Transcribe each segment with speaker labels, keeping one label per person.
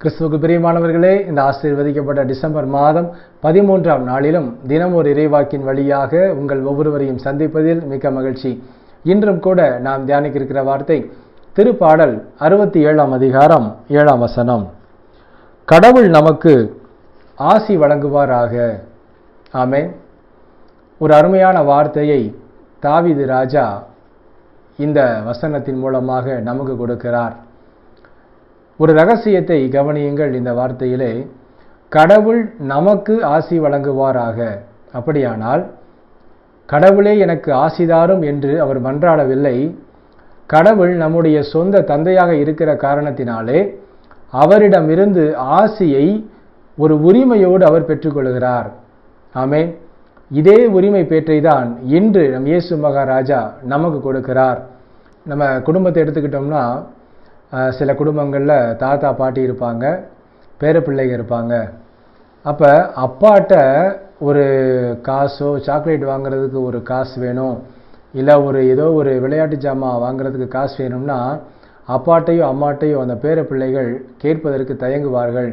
Speaker 1: கிறிஸ்துவுக்கு பிரியமானவர்களே இந்த ஆசீர்வதிக்கப்பட்ட டிசம்பர் மாதம் பதிமூன்றாம் நாளிலும் தினம் ஒரு இறைவாக்கின் வழியாக உங்கள் ஒவ்வொருவரையும் சந்திப்பதில் மிக்க மகிழ்ச்சி. இன்றும் கூட நாம் தியானிக்க இருக்கிற வார்த்தை திருப்பாடல் அறுபத்தி ஏழாம் அதிகாரம் ஏழாம் வசனம். கடவுள் நமக்கு ஆசி வழங்குவாராக. ஆமே ஒரு அருமையான வார்த்தையை தாவிது ராஜா இந்த வசனத்தின் மூலமாக நமக்கு கொடுக்கிறார். ஒரு ரகசியத்தை கவனியுங்கள் இந்த வார்த்தையிலே. கடவுள் நமக்கு ஆசி வழங்குவாராக. அப்படியானால் கடவுளே எனக்கு ஆசிதாரும் என்று அவர் மன்றாடவில்லை. கடவுள் நம்முடைய சொந்த தந்தையாக இருக்கிற காரணத்தினாலே அவரிடமிருந்து ஆசியை ஒரு உரிமையோடு அவர் பெற்றுக்கொள்கிறார். ஆமே இதே உரிமை பேற்றை தான் இன்று நம் இயேசு மகாராஜா நமக்கு கொடுக்கிறார். நம்ம குடும்பத்தை எடுத்துக்கிட்டோம்னா சில குடும்பங்களில் தாத்தா பாட்டி இருப்பாங்க பேரப்பிள்ளைங்க இருப்பாங்க. அப்போ அப்பாட்ட ஒரு காசோ சாக்லேட் வாங்குறதுக்கு ஒரு காசு வேணும் இல்லை ஒரு ஏதோ ஒரு விளையாட்டு ஜாமான் வாங்குறதுக்கு காசு வேணும்னா அப்பாட்டையும் அம்மாட்டையும் அந்த பேர பிள்ளைகள் கேட்பதற்கு தயங்குவார்கள்.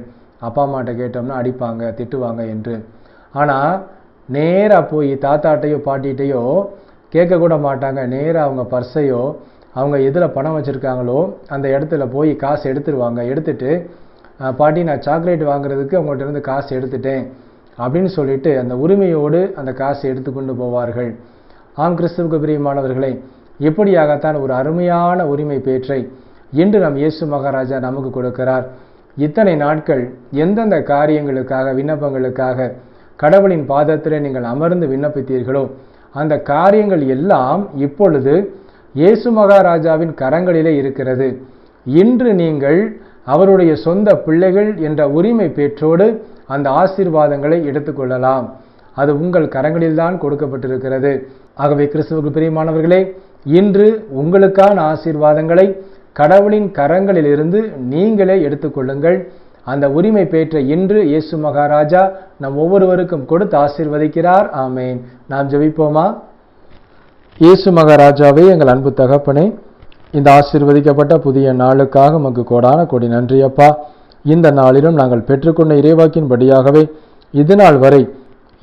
Speaker 1: அப்பா அம்மாட்ட கேட்டோம்னா அடிப்பாங்க திட்டுவாங்க என்று. ஆனால் நேராக போய் தாத்தாட்டையோ பாட்டிகிட்டையோ கேட்கக்கூட மாட்டாங்க. நேராக அவங்க பர்ஸையோ அவங்க எதில் பணம் வச்சுருக்காங்களோ அந்த இடத்துல போய் காசு எடுத்துருவாங்க. எடுத்துட்டு பாட்டி நான் சாக்லேட் வாங்குறதுக்கு அவங்கள்ட்ட இருந்து காசு எடுத்துட்டேன். அப்படின்னு சொல்லிட்டு அந்த உரிமையோடு அந்த காசை எடுத்துக்கொண்டு போவார்கள். ஆம் கிறிஸ்துவுக்கு பிரியமானவர்களே இப்படியாகத்தான் ஒரு அருமையான உரிமை பேற்றை இன்று நம் இயேசு மகாராஜா நமக்கு கொடுக்கிறார். இத்தனை நாட்கள் எந்தெந்த காரியங்களுக்காக விண்ணப்பங்களுக்காக கடவுளின் பாதத்திலே நீங்கள் அமர்ந்து விண்ணப்பித்தீர்களோ அந்த காரியங்கள் எல்லாம் இப்பொழுது இயேசு மகாராஜாவின் கரங்களிலே இருக்கிறது. இன்று நீங்கள் அவருடைய சொந்த பிள்ளைகள் என்ற உரிமை பேற்றோடு அந்த ஆசீர்வாதங்களை எடுத்துக்கொள்ளலாம் அது உங்கள் கரங்களில்தான் கொடுக்கப்பட்டிருக்கிறது. ஆகவே கிறிஸ்துவுக்கு பிரியமானவர்களே இன்று உங்களுக்கான ஆசீர்வாதங்களை கடவுளின் கரங்களிலிருந்து நீங்களே எடுத்துக்கொள்ளுங்கள் அந்த உரிமை பெற்ற இன்று இயேசு மகாராஜா நம் ஒவ்வொருவருக்கும் கொடுத்து ஆசீர்வதிக்கிறார். ஆமேன். நாம் ஜெபிப்போமா? இயேசு மகாராஜாவே எங்கள் அன்பு தகப்பனே இந்த ஆசீர்வதிக்கப்பட்ட புதிய நாளுக்காக உமக்கு கோடான கொடி நன்றி அப்பா இந்த நாளிலும் நாங்கள் பெற்றுக்கொண்ட இறைவாக்கின்படியாகவே இது நாள் வரை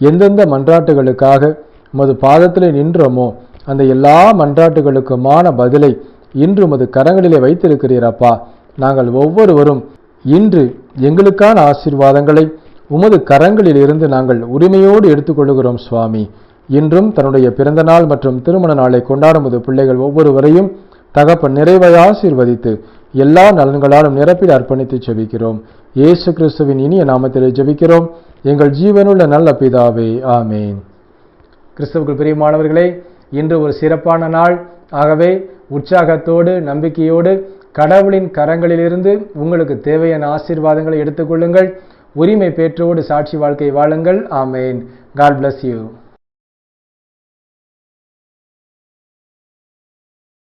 Speaker 1: எந்தெந்த மன்றாட்டுகளுக்காக உமது பாதத்தில் நின்றோமோ அந்த எல்லா மன்றாட்டுகளுக்குமான பதிலை இன்று உமது கரங்களிலே வைத்திருக்கிறீர் அப்பா நாங்கள் ஒவ்வொருவரும் இன்று எங்களுக்கான ஆசீர்வாதங்களை உமது கரங்களில் இருந்து நாங்கள் உரிமையோடு எடுத்துக்கொள்கிறோம் சுவாமி. இன்றும் தன்னுடைய பிறந்த நாள் மற்றும் திருமண நாளை கொண்டாடும்போது பிள்ளைகள் ஒவ்வொருவரையும் தகப்பன் நிறைவை ஆசீர்வதித்து எல்லா நலன்களாலும் நிரப்பில் அர்ப்பணித்து ஜெபிக்கிறோம். இயேசு கிறிஸ்துவின் இனிய நாமத்தில் ஜெபிக்கிறோம். எங்கள் ஜீவனுள்ள நல்ல பிதாவே ஆமேன். கிறிஸ்துவுக்குள் பிரியமானவர்களே இன்று ஒரு சிறப்பான நாள். ஆகவே உற்சாகத்தோடு நம்பிக்கையோடு கடவுளின் கரங்களிலிருந்து உங்களுக்கு தேவையான ஆசீர்வாதங்களை எடுத்துக்கொள்ளுங்கள். உரிமை பேற்றோடு சாட்சி வாழ்க்கை வாழுங்கள். ஆமேன். God bless you